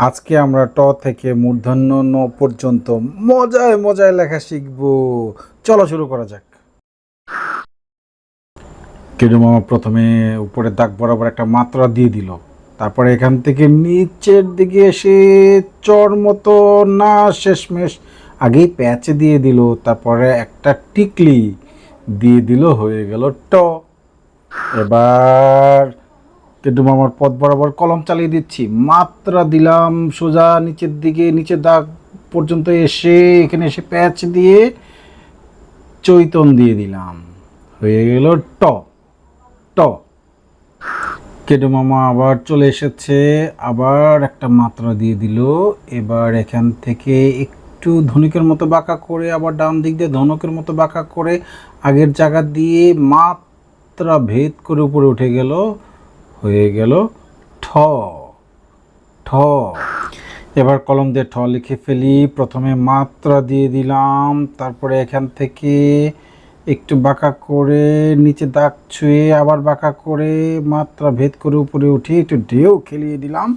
আজকে আমরা ট থেকে মূর্ধন্য ন পর্যন্ত মজায় মজায় লেখা শিখব। চলো শুরু করা যাক। কেডু মামা প্রথমে উপরে দাগ বরাবর একটা মাত্রা দিয়ে দিল। তারপরে এখান থেকে নিচের দিকে এসে চর মতো না শেষমেশ আগেই প্যাচে দিয়ে দিল। তারপরে একটা টিকলি দিয়ে দিল, হয়ে গেল ট। এবার কেডু মামার পথ বরাবর কলম চালিয়ে দিচ্ছি। মাত্রা দিলাম সোজা নিচের দিকে, নিচের দাগ পর্যন্ত এসে এখানে এসে প্যাচ দিয়ে চৈতন দিয়ে দিলাম। হয়ে গেল ট। ট। কেডু মামা আবার চলে এসেছে, আবার একটা মাত্রা দিয়ে দিল। এবার এখান থেকে একটু ধনুকের মতো বাঁকা করে, আবার ডান দিক দিয়ে ধনুকের মতো বাঁকা করে আগের জায়গা দিয়ে মাত্রা ভেদ করে উপরে উঠে গেল। হয়ে গেল ঠ। ঠ। এবার কলম দিয়ে ঠ লিখে ফেলি। প্রথমে মাত্রা দিয়ে দিলাম। তারপরে এখান থেকে একটু বাঁকা করে নিচে দাগ ছুঁয়ে আবার বাঁকা করে মাত্রা ভেদ করে উপরে উঠে একটু ঢেউ খেলিয়ে দিলাম।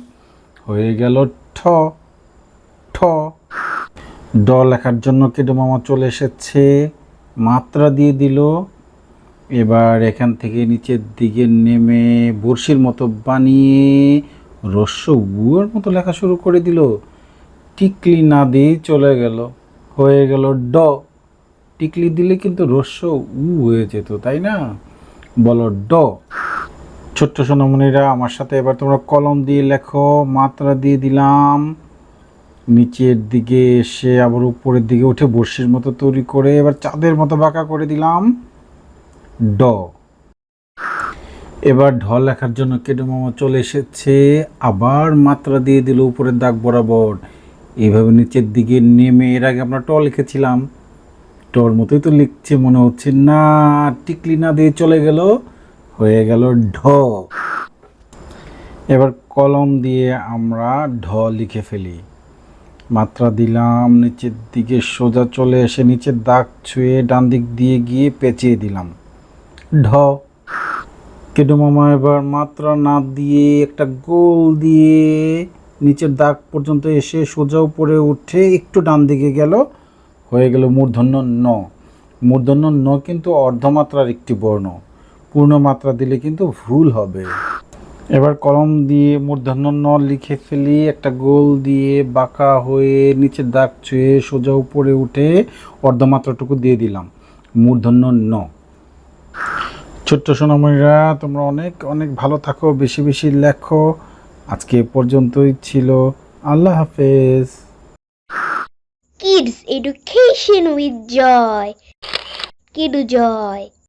হয়ে গেল ঠ। ঠ। ড লেখার জন্য কেডো মামা চলে এসেছে। মাত্রা দিয়ে দিল। এবার এখান থেকে নিচের দিকে নেমে বড়শির মতো বানিয়ে রস্য উয়ের মতো লেখা শুরু করে দিল। টিকলি না দিয়ে চলে গেল। হয়ে গেল ড। টিকলি দিলে কিন্তু রস্য উ হয়ে যেত, তাই না? বলো ড। ছোট্ট সোনামণিরা, আমার সাথে এবার তোমরা কলম দিয়ে লেখো, মাত্রা দিয়ে দিলাম। নিচের দিকে এসে আবার উপরের দিকে উঠে বড়শির মতো তৈরি করে এবার চাঁদের মতো বাঁকা করে দিলাম। ড। এবার ঢ লেখার জন্য কেডো মামা চলে এসেছে। আবার মাত্রা দিয়ে দিল উপরের দাগ বরাবর। এইভাবে নিচের দিকে নেমে এর আগে আমরা ট লিখেছিলাম। টর মতোই তো লিখছে, মনে হচ্ছে না, টিকলি না দিয়ে চলে গেল, হয়ে গেল ঢ। এবার কলম দিয়ে আমরা ঢ লিখে ফেলি। মাত্রা দিলাম, নিচের দিকে সোজা চলে এসে নিচের দাগ ছুঁয়ে ডান দিক দিয়ে গিয়ে পেঁচিয়ে দিলাম। ঢ। কেডো মামা এবার মাত্রা না দিয়ে একটা গোল দিয়ে নিচের দাগ পর্যন্ত এসে সোজা উপরে উঠে একটু ডান দিকে গেল। হয়ে গেল মূর্ধন্য ন। মূর্ধন্য ন কিন্তু অর্ধমাত্রার একটি বর্ণ। পূর্ণ মাত্রা দিলে কিন্তু ভুল হবে। এবার কলম দিয়ে মূর্ধন্য ন লিখে ফেলি, একটা গোল দিয়ে বাঁকা হয়ে নিচের দাগ ছুঁয়ে সোজা উপরে উঠে অর্ধমাত্রাটুকু দিয়ে দিলাম। মূর্ধন্য ন। ছোট্ট সোনামণিরা, তোমরা অনেক অনেক ভালো থাকো, বেশি বেশি লেখো। আজকে পর্যন্তই ছিল। আল্লাহ হাফেজ। কিডস এডুকেশন উইথ জয় কিডু Joy.